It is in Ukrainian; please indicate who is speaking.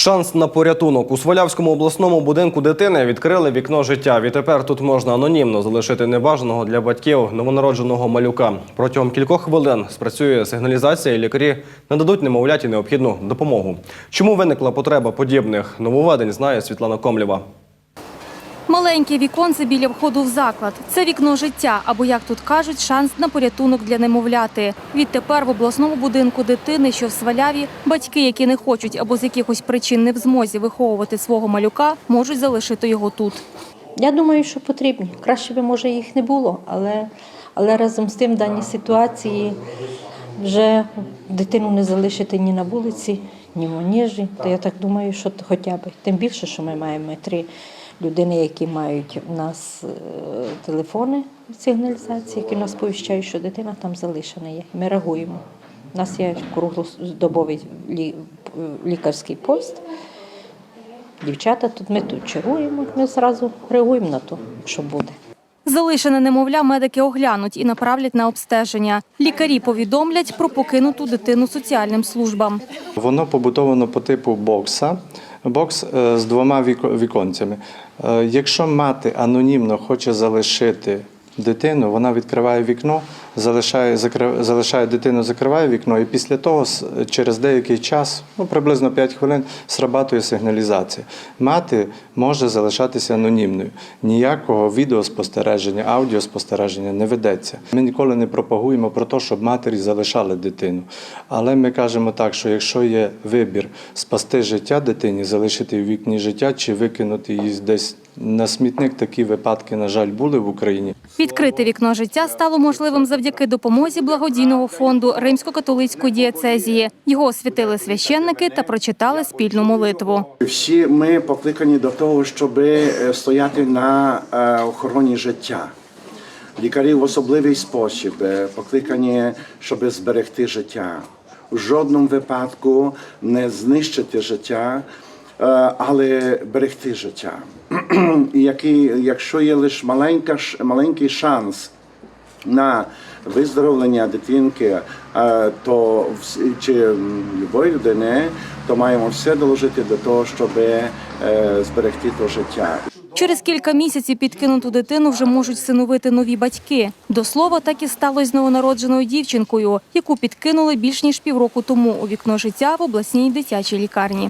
Speaker 1: Шанс на порятунок у Свалявському обласному будинку дитини відкрили вікно життя. Відтепер тут можна анонімно залишити небажаного для батьків новонародженого малюка. Протягом кількох хвилин спрацює сигналізація, і лікарі нададуть немовляті необхідну допомогу. Чому виникла потреба подібних нововведень, знає Світлана Комлєва.
Speaker 2: Маленьке віконце біля входу в заклад. Це вікно життя, або, як тут кажуть, шанс на порятунок для немовляти. Відтепер в обласному будинку дитини, що в Сваляві, батьки, які не хочуть або з якихось причин не в змозі виховувати свого малюка, можуть залишити його тут.
Speaker 3: Я думаю, що потрібні. Краще би, може, їх не було, але, але разом з тим в даній ситуації вже дитину не залишити ні на вулиці, ні в маніжі. То я так думаю, що хоча б. Тим більше, що ми маємо три людини, які мають у нас е, телефони сигналізації, які нас повіщають, що дитина там залишена є. Ми реагуємо. У нас є круглодобовий лікарський пост. Дівчата тут ми тут чергуємо, ми одразу реагуємо на то, що буде.
Speaker 2: Залишене немовля медики оглянуть і направлять на обстеження. Лікарі повідомлять про покинуту дитину соціальним службам.
Speaker 4: Воно побудовано по типу бокса. Бокс е, з двома віко- віконцями. Е, Якщо мати анонімно хоче залишити дитину, вона відкриває вікно, залишає, закри- залишає дитину, закриває вікно, і після того через деякий час, ну приблизно 5 хвилин, срабатує сигналізація. Мати може залишатися анонімною. Ніякого відеоспостереження, аудіоспостереження не ведеться. Ми ніколи не пропагуємо про те, щоб матері залишали дитину. Але ми кажемо так, що якщо є вибір спасти життя дитині, залишити в вікні життя чи викинути її десь на смітник, такі випадки, на жаль, були в Україні.
Speaker 2: Відкрити вікно життя стало можливим завдяки допомозі благодійного фонду Римсько-католицької дієцезії. Його освятили священники та прочитали спільну молитву.
Speaker 5: Всі ми покликані до того, щоб е, стояти на е, охороні життя. Лікарі в особливий спосіб е, покликані, щоб зберегти життя. У жодному випадку не знищити життя, але берегти життя. Який, якщо є лише маленька, маленький шанс на виздоровлення дитинки, е, то чи любої людини, то маємо все доложити до того, щоб е, зберегти то життя.
Speaker 2: Через кілька місяців підкинуту дитину вже можуть всиновити нові батьки. До слова, так і сталося з новонародженою дівчинкою, яку підкинули більш ніж півроку тому у вікно життя в обласній дитячій лікарні.